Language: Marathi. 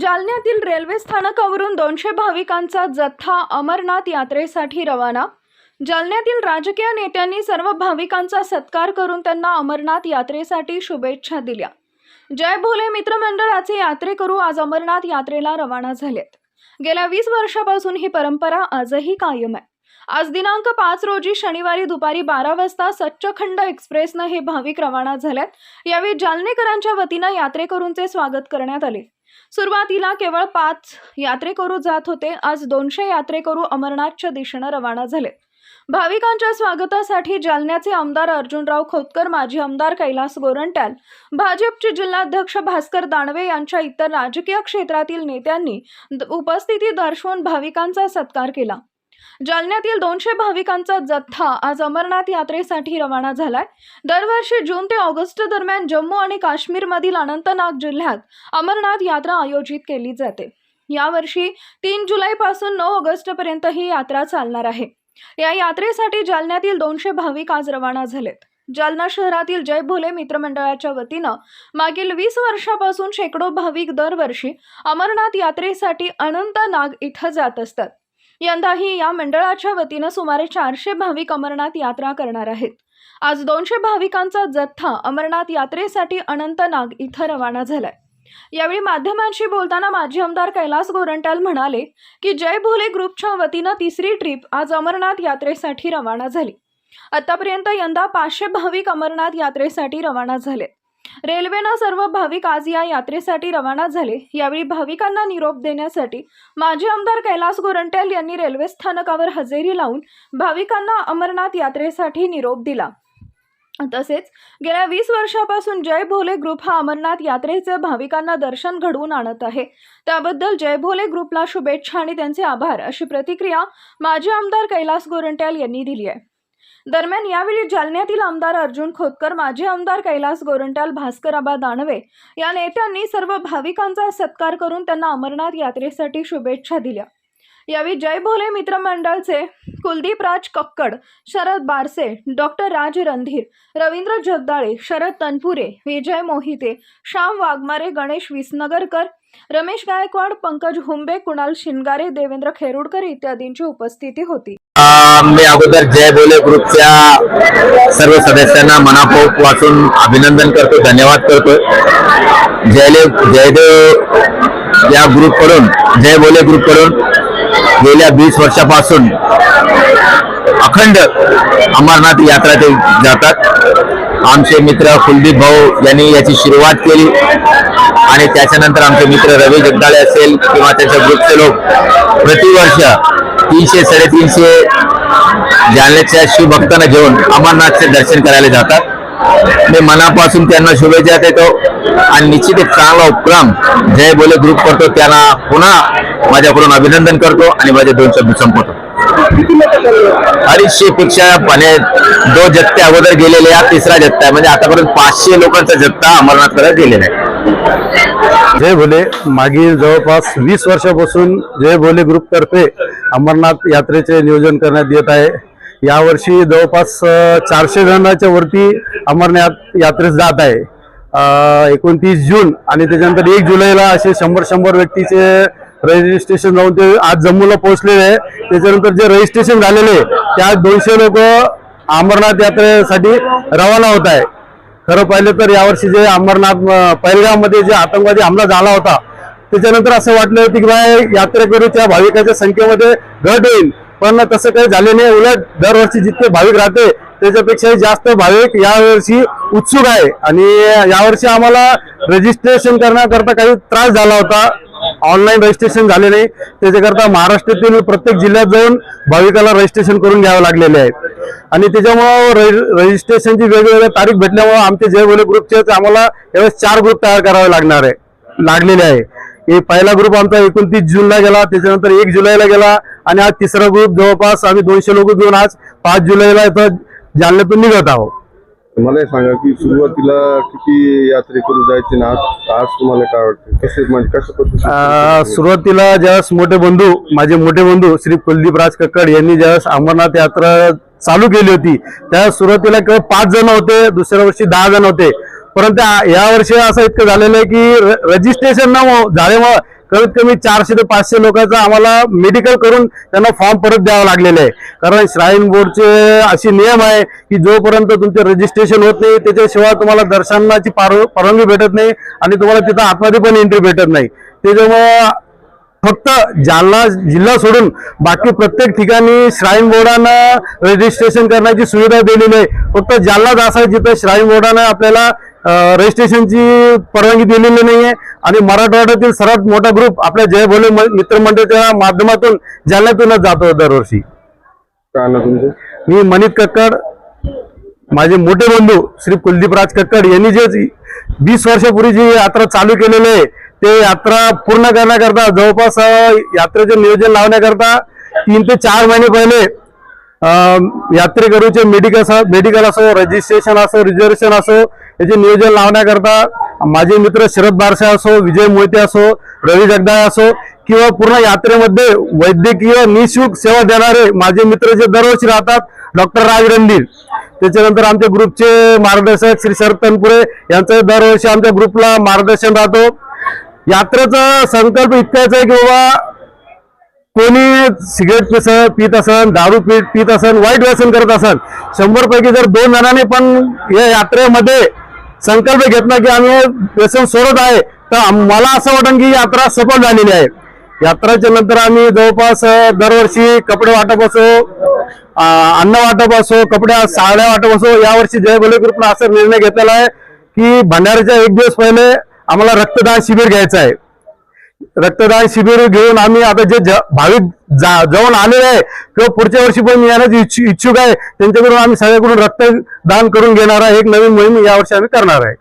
जालन्यातील रेल्वे स्थानकावरून दोनशे भाविकांचा जथ्था अमरनाथ यात्रेसाठी रवाना. जालन्यातील राजकीय नेत्यांनी सर्व भाविकांचा सत्कार करून त्यांना अमरनाथ यात्रेसाठी शुभेच्छा दिल्या. जय भोले मित्रमंडळाचे यात्रेकरू आज अमरनाथ यात्रेला रवाना झालेत. गेल्या वीस वर्षापासून ही परंपरा आजही कायम आहे. आज दिनांक पाच रोजी शनिवारी दुपारी बारा वाजता सच्चखंड एक्सप्रेसनं हे भाविक रवाना झाल्यात यावेळी जालनेकरांच्या वतीनं यात्रेकरूंचे स्वागत करण्यात आले. सुरुवातीला केवळ पाच यात्रेकरू जात होते. आज दोनशे यात्रेकरू अमरनाथच्या दिशेनं रवाना झाले. भाविकांच्या स्वागतासाठी जालन्याचे आमदार अर्जुनराव खोतकर माजी आमदार कैलास गोरंट्याल भाजपचे जिल्हाध्यक्ष भास्कर दानवे यांच्या इतर राजकीय क्षेत्रातील नेत्यांनी उपस्थिती दर्शवून भाविकांचा सत्कार केला. जालन्यातील दोनशे भाविकांचा जथ्था आज अमरनाथ यात्रेसाठी रवाना झालाय. दरवर्षी जून ते ऑगस्ट दरम्यान जम्मू आणि काश्मीरमधील अनंतनाग जिल्ह्यात अमरनाथ यात्रा आयोजित केली जाते. यावर्षी तीन जुलैपासून नऊ ऑगस्टपर्यंत ही यात्रा चालणार आहे. या यात्रेसाठी जालन्यातील दोनशे भाविक आज रवाना झालेत. जालना शहरातील जय भोले मित्रमंडळाच्या वतीनं मागील वीस वर्षापासून शेकडो भाविक दरवर्षी अमरनाथ यात्रेसाठी अनंतनाग इथं जात असतात. यंदाही या मंडळाच्या वतीनं सुमारे चारशे भाविक अमरनाथ यात्रा करणार आहेत. आज दोनशे भाविकांचा जथ्था अमरनाथ यात्रेसाठी अनंतनाग इथं रवाना झालाय. यावेळी माध्यमांशी बोलताना माजी आमदार कैलास गोरंट्याल म्हणाले की जय भोले ग्रुपच्या वतीनं तिसरी ट्रिप आज अमरनाथ यात्रेसाठी रवाना झाली. आतापर्यंत यंदा पाचशे भाविक अमरनाथ यात्रेसाठी रवाना झाले रेल्वेनं सर्व भाविक आज या यात्रेसाठी रवाना झाले. यावेळी भाविकांना निरोप देण्यासाठी माजी आमदार कैलास गोरंट्याल यांनी रेल्वे स्थानकावर हजेरी लावून भाविकांना अमरनाथ यात्रेसाठी निरोप दिला. तसेच गेल्या वीस वर्षापासून जय भोले ग्रुप हा अमरनाथ यात्रेचे भाविकांना दर्शन घडवून आणत आहे. त्याबद्दल जय भोले ग्रुपला शुभेच्छा आणि त्यांचे आभार अशी प्रतिक्रिया माजी आमदार कैलास गोरंट्याल यांनी दिली आहे. दरम्यान यावेळी जालन्यातील आमदार अर्जुन खोतकर माजी आमदार कैलास गोरंट्याल भास्कराबा दानवे या नेत्यांनी सर्व भाविकांचा सत्कार करून त्यांना अमरनाथ यात्रेसाठी शुभेच्छा दिल्या. यावेळी जय भोले मित्रमंडळचे कुलदीप राज कक्कड शरद बारसे डॉक्टर राज रणधीर रवींद्र जगदाळे शरद तनपुरे विजय मोहिते श्याम वाघमारे गणेश विसनगरकर रमेश गायकवाड पंकज हुंबे कुणाल शिनगारे देवेंद्र खेरुडकर इत्यादींची उपस्थिती होती. मी अगोदर जय बोले ग्रुपच्या सर्व सदस्यांना मनापोक वाचून अभिनंदन करतो धन्यवाद करतो जयदेव जयदेव या ग्रुपकडून जय बोले ग्रुपकडून गेल्या वीस वर्षापासून अखंड अमरनाथ यात्रा ते जातात. आमचे मित्र कुलदीप भाऊ यांनी याची सुरुवात केली आणि त्याच्यानंतर आमचे मित्र रवी जगदाळे असेल किंवा त्याच्या ग्रुपचे लोक प्रतिवर्ष तीनशे साडेतीनशे जालन्याच्या शिवभक्तांना घेऊन अमरनाथचे दर्शन करायला जातात. मी मनापासून त्यांना शुभेच्छा देतो आणि निश्चित एक चांगला उपक्रम जय बोले ग्रुप करतो. त्यांना पुन्हा माझ्याकडून अभिनंदन करतो आणि माझे दोन शब्द संपवतो. अडीचशे पेक्षा दो जत्ते अगोदर गेलेले हा तिसरा जत्ता आहे. म्हणजे आतापर्यंत पाचशे लोकांचा जत्ता अमरनाथकडे गेलेला आहे. जय भोले मागील जवळपास वीस वर्षापासून जय भोले ग्रुप तर्फे अमरनाथ यात्रेचे नियोजन करण्यात येत आहे. यावर्षी जवळपास चारशे जणांच्या वरती अमरनाथ यात्रेस जात आहे. एकोणतीस जून आणि त्याच्यानंतर एक जुलैला असे शंभर शंभर व्यक्तीचे रजिस्ट्रेशन जाऊन ते आज जम्मूला पोहोचलेले आहे. त्याच्यानंतर जे रजिस्ट्रेशन झालेले त्या दोनशे लोक अमरनाथ यात्रेसाठी रवाना होत आहे. खरं पाहिलं तर यावर्षी जे अमरनाथ पहिलगावमध्ये जे आतंकवादी हमला झाला होता त्याच्यानंतर असं वाटलं होतं की बाय यात्रेकरूच्या भाविकाच्या संख्येमध्ये घट होईल. पण तसं काही झाले नाही. उलट दरवर्षी जितके भाविक राहते त्याच्यापेक्षाही जास्त भाविक यावर्षी उत्सुक आहे. आणि यावर्षी आम्हाला रजिस्ट्रेशन करण्याकरता काही त्रास झाला होता. ऑनलाईन रजिस्ट्रेशन झाले नाही. त्याच्याकरता महाराष्ट्रातील प्रत्येक जिल्ह्यात जाऊन भाविकाला रजिस्ट्रेशन करून घ्यावं लागलेले आहे. आणि त्याच्यामुळं रजिस्ट्रेशनची वेगवेगळ्या तारीख भेटल्यामुळं आमचे जय बोले ग्रुपचे आम्हाला यावेळेस चार ग्रुप तयार करावे लागणार आहे लागलेले आहे. हे पहिला ग्रुप आमचा एकोणतीस जूनला गेला त्याच्यानंतर एक जुलैला गेला आणि आज तिसरा ग्रुप जवळपास आम्ही दोनशे लोक घेऊन आज पाच जुलैला इथं जालन्यातून निघत आहोत. मला हे सांगा की सुरुवातीला किती यात्रेकरू जायचे ना? आज तुम्हाला काय वाटतं? कसे म्हणजे पद्धतीने सुरुवातीला ज्यावेळेस मोठे बंधू माझे मोठे बंधू श्री कुलदीप राज कक्कड यांनी ज्यावेळेस अमरनाथ यात्रा चालू केली होती त्या सुरुवातीला केवळ पाच जण होते दुसऱ्या वर्षी दहा जण होते. परंतु या वर्षी असं इतकं झालेलं आहे की रजिस्ट्रेशन न हो- झाल्यामुळं कमीत कमी चारशे ते पाचशे लोकांचा आम्हाला मेडिकल करून त्यांना फॉर्म परत द्यावा लागलेला आहे. कारण श्राईन बोर्डचे असे नियम आहे की जोपर्यंत तुमचे रजिस्ट्रेशन होत नाही त्याच्याशिवाय तुम्हाला दर्शनाची पार- परवानगी भेटत नाही आणि तुम्हाला तिथं आतमध्ये पण एंट्री भेटत नाही. त्याच्यामुळं फक्त जालना जिल्हा सोडून बाकी प्रत्येक ठिकाणी श्राईन बोर्डानं रजिस्ट्रेशन करण्याची सुविधा दिलेली आहे. फक्त जालनाच असा आहे जिथं श्राईन बोर्डानं आपल्याला रजिस्ट्रेशनची परवानगी दिलेली नाही आहे आणि मराठवाड्यातील सर्वात मोठा ग्रुप आपल्या जय भोले मित्रमंडळाच्या माध्यमातून जालन्यातूनच जातो दरवर्षी. काय तुमचं? मी मनित कक्कड. माझे मोठे बंधू श्री कुलदीप राज कक्कड यांनी जे वीस वर्षापूर्वी जी यात्रा चालू केलेली आहे ते यात्रा पूर्ण करण्याकरता जवळपास यात्रेचे नियोजन लावण्याकरता तीन ते चार महिने पहिले यात्रेकरूचे मेडिकल मेडिकल असो रजिस्ट्रेशन असो रिझर्वेशन असो याचे नियोजन लावण्याकरता माझे मित्र शरद बारसे असो विजय मोहिते असो रवी जगदाळे असो किंवा पूर्ण यात्रेमध्ये वैद्यकीय निशुल्क सेवा देणारे माझे मित्र जे दरवर्षी राहतात डॉक्टर राज रणधीर. त्याच्यानंतर आमच्या ग्रुपचे मार्गदर्शक श्री शरद तनपुरे यांचं दरवर्षी आमच्या ग्रुपला मार्गदर्शन राहतो. यात्रेचा संकल्प इतकाच आहे की बाबा कोणी सिगरेट पिस पित असन दारू पित पित असन वाईट व्यसन करत असन शंभर पैकी जर दोन जणांनी पण या यात्रेमध्ये संकल्प घेतला की आम्ही व्यसन सोडत आहे. तर मला असं वाटतं की यात्रा सफल झालेली आहे. यात्राच्या नंतर आम्ही जवळपास दरवर्षी कपडे वाटप असो अन्न वाटप असो कपडे साड्या वाटप असो यावर्षी जय बोले ग्रुपनं असा निर्णय घेतलेला आहे की भंडाऱ्याच्या एक दिवस पहिले आम्हाला रक्तदान शिबिर घ्यायचं आहे. रक्तदान शिबिर घेऊन आम्ही आता जे भाविक जा- जाऊन आलेले आहे किंवा पुढच्या वर्षी पण येण्याची इच्छुक आहे त्यांच्याकडून आम्ही सगळ्याकडून रक्तदान करून घेणार आहे. एक नवीन मोहीम यावर्षी आम्ही करणार आहे.